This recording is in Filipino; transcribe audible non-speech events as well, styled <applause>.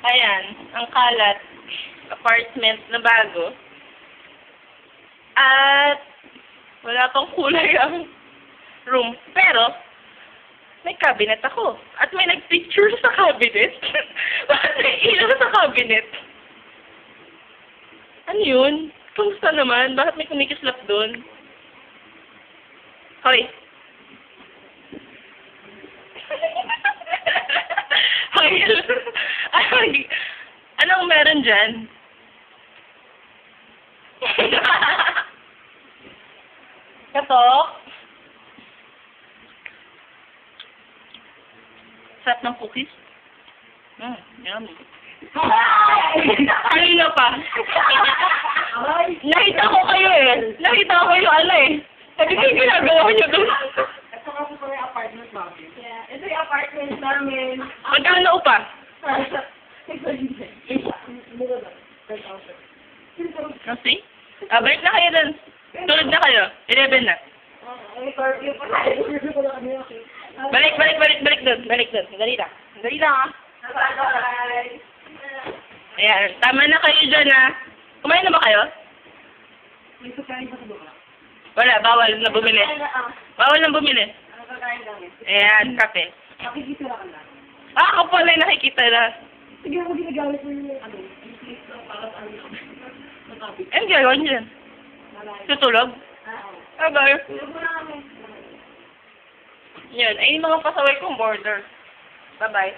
Ayan, ang kalat. Apartment na bago. At wala pang kulay ang room. Pero, may cabinet ako. At may nagpicture sa cabinet. <laughs> Bakit may ilaw sa cabinet? Ano yun? Kamusta naman? Bakit may kumikislap doon? Hoy. <laughs> Hoy. Anong meron dyan? Katok? Sarap ng cookies? Mm, yummy. Kanina pa. Nakita ko kayo eh. Nakita ko kayo ano eh. Sabi ko yung ginagawa niyo doon. Ito kasi po yung apartment namin. Yeah, ito yung apartment namin. Magkano upa? <laughs> Mura lang. 10,000. Kasi? Ah, balik na kayo doon. Tulog na kayo. 11 na. Lang. Balik, balik, balik, balik doon. Balik doon. Dali lang. Dali lang ah. Ayan. Tama na kayo dyan ah. Kumain na ba kayo? May pagkain pa sa. Wala. Bawal na bumili. Bawal na bumili. Ayan. Kape. Nakikita lang lang. Ah, ako pala yung nakikita na. Sige, ako ginagamit mo yung ano, na ano, gagawin niyo dyan? Tutulog? Oo. Bye. Tulog muna kami. Yun. Ay, yung mga pasaway kong border. Bye-bye.